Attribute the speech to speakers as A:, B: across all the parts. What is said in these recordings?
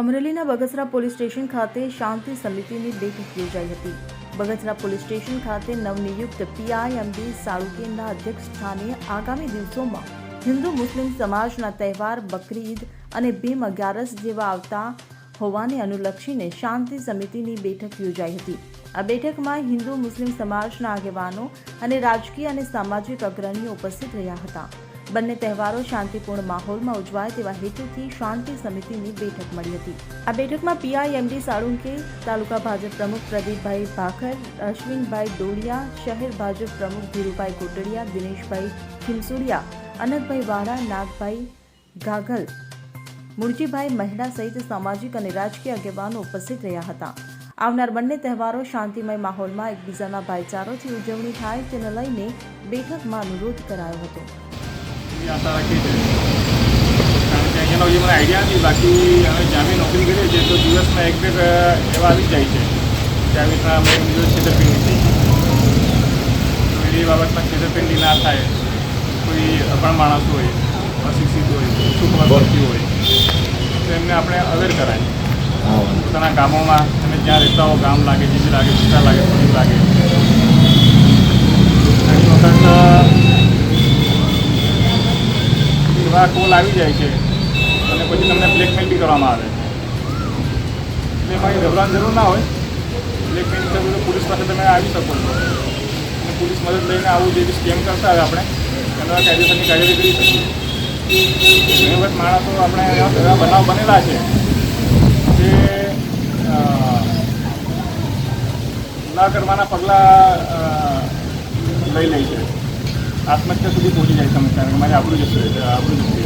A: અમરેલીના Bagasara police station ખાતે શાંતિ સમિતિની બેઠક યોજાઈ હતી. બગસરા પોલીસ સ્ટેશન ખાતે નવનિયુક્ત પીઆઈએમડી સાળુકેના અધ્યક્ષ સ્થાને આગામી દિવસોમાં હિન્દુ મુસ્લિમ સમાજના તહેવાર બકરીદ અને ભીમ અગિયારસ જેવા આવતા હોવાને અનુલક્ષીને શાંતિ સમિતિની બેઠક યોજાઈ હતી. આ બેઠકમાં હિન્દુ મુસ્લિમ સમાજના આગેવાનો અને રાજકીય અને સામાજિક અગ્રણીઓ ઉપસ્થિત રહ્યા હતા. બંને તહેવારો શાંતિપૂર્ણ માહોલમાં ઉજવાય તેવા હેતુથી શાંતિ સમિતિની બેઠક મળી હતી. આ બેઠકમાં પીઆઈએમડી સાળુંકે તાલુકા ભાજપ પ્રમુખ પ્રદીપભાઈ ભાખર, અશ્વિનભાઈ ડોડિયા શહેર ભાજપ પ્રમુખ ધીરુભાઈ કોટડિયા, દિનેશભાઈ ખીમસુડિયા અનંતભાઈ વાળા, નાગભાઈ ગાઘલ મુરજીભાઈ મહેડા સહિત સામાજિક અને રાજકીય આગેવાનો ઉપસ્થિત રહ્યા હતા. આવનાર બંને તહેવારો શાંતિમય માહોલમાં એકબીજાના ભાઈચારોથી ઉજવણી થાય તેને લઈને બેઠકમાં અનુરોધ કરાયો હતો.
B: એવી આશા રાખીએ છીએ. કારણ કે અહીંયાનો જે મને આઈડિયા નથી બાકી અમે જ્યાં નોકરી કરીએ છીએ તો દિવસમાં એક બે એવા આવી જાય છે. કે આવી રીતના અમે દિવસ છેતરપિંડી થઈ તો એ બાબતમાં છેતરપિંડી ના થાય. કોઈ અભણ માણસ હોય અશિક્ષિત હોય શું ખબર પડતી હોય તો એમને આપણે અવેર કરાય. પોતાના ગામોમાં તમે જ્યાં રહેતા હો ગામ લાગે જે લાગે વિસ્તાર લાગે થોડી લાગે ઘણી વખત એવા કોલ આવી જાય છે અને પછી તમને બ્લેકમેલ બી કરવામાં આવે. એટલે એમાં ગભરાવાની જરૂર ના હોય. બ્લેકમેલ જરૂર હોય પોલીસ પાસે તમે આવી શકો છો. અને પોલીસ મદદ લઈને આવું જે સ્કેમ કરતા હોય આપણે, એના કાયદેસરની કાર્યવાહી કરી શકીએ. ઘણી વખત માણસો આપણે એવા બનાવ બનેલા છે જે ના કરવાના પગલાં લઈ લે છે. આત્મહત્યા સુધી પહોંચી જાય સમસ્યા કે મારે આપણું જતું રહે છે આપણું જતું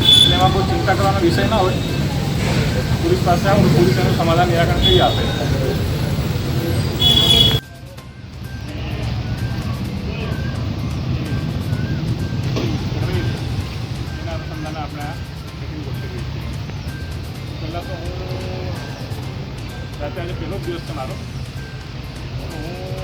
B: એટલે એમાં કોઈ ચિંતા કરવાનો વિષય ના હોય. પોલીસ પાસે આવું, પોલીસ એનું સમાધાન નિરાકરણ કરી આપે. પહેલાં તો હું રાતે આજે પહેલો દિવસ છે મારો. હું